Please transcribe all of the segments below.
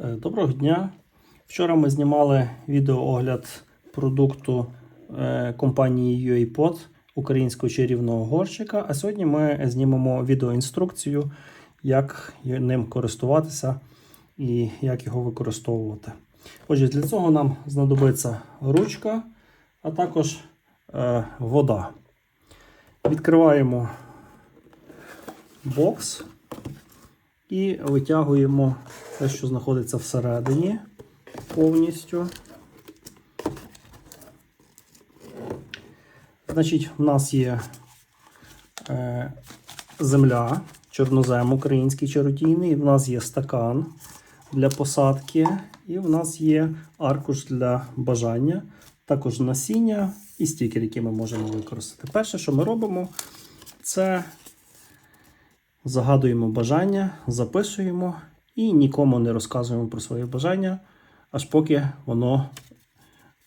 Е, Доброго дня. Вчора ми знімали відеоогляд продукту е, компанії UAPod українського чарівного горщика. А сьогодні ми знімемо відеоінструкцію, як ним користуватися і як його використовувати. Отже, для цього нам знадобиться ручка, а також е, вода. Відкриваємо бокс і витягуємо те, що знаходиться всередині повністю. Значить, в нас є е, земля, чорнозем український чаротійний, в нас є стакан для посадки, і в нас є аркуш для бажання, також насіння і стікер, який ми можемо використати. Перше, що ми робимо, це загадуємо бажання, записуємо і нікому не розказуємо про своє бажання, аж поки воно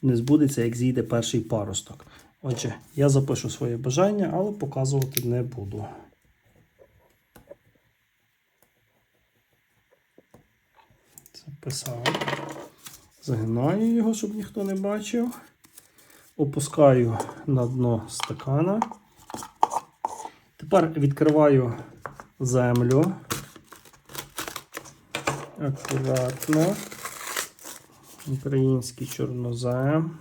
не збудеться, як зійде перший паросток. Отже, я запишу своє бажання, але показувати не буду. Записав. Загинаю його, щоб ніхто не бачив. Опускаю на дно стакана. Тепер відкриваю землю. Акуратно. Український чорнозем.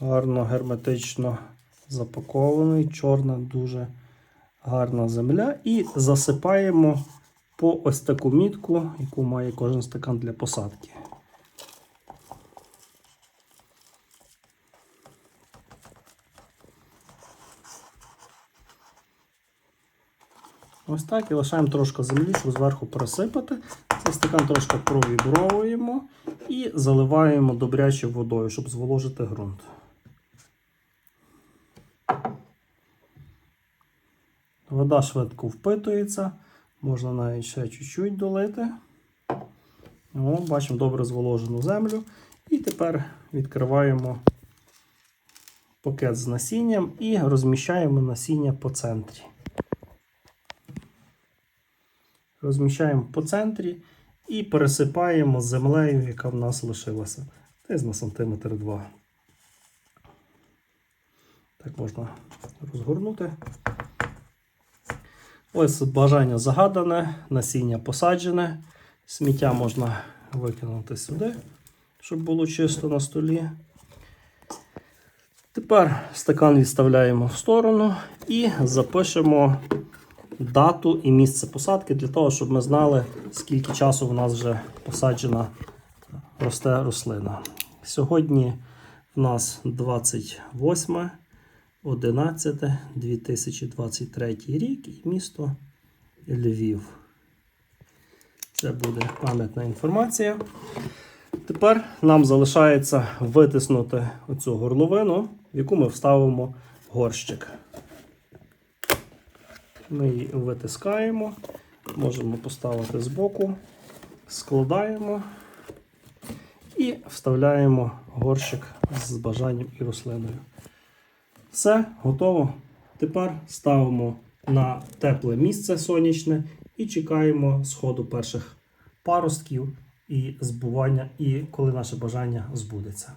Гарно герметично запакований, чорна, дуже гарна земля. І засипаємо по ось таку мітку, яку має кожен стакан для посадки. Ось так і лишаємо трошки землі, щоб зверху присипати. Цей стакан трошки провібровуємо і заливаємо добряче водою, щоб зволожити ґрунт. Вода швидко впитується, можна навіть ще чуть-чуть долити. О, бачимо добре зволожену землю. І тепер відкриваємо пакет з насінням і розміщаємо насіння по центрі. Розміщаємо по центрі і пересипаємо землею, яка в нас лишилася. Десь на сантиметр два. Так можна розгорнути. Ось бажання загадане, насіння посаджене. Сміття можна викинути сюди, щоб було чисто на столі. Тепер стакан відставляємо в сторону і запишемо дату і місце посадки для того, щоб ми знали, скільки часу в нас вже посаджена росте рослина. Сьогодні в нас 28 11 2023 рік і місто Львів. Це буде пам'ятна інформація. Тепер нам залишається витиснути оцю горловину, в яку ми вставимо горщик. Ми її витискаємо, можемо поставити збоку, складаємо і вставляємо горщик з бажанням і рослиною. Все, готово. Тепер ставимо на тепле місце сонячне і чекаємо сходу перших паростків і збування, і коли наше бажання збудеться.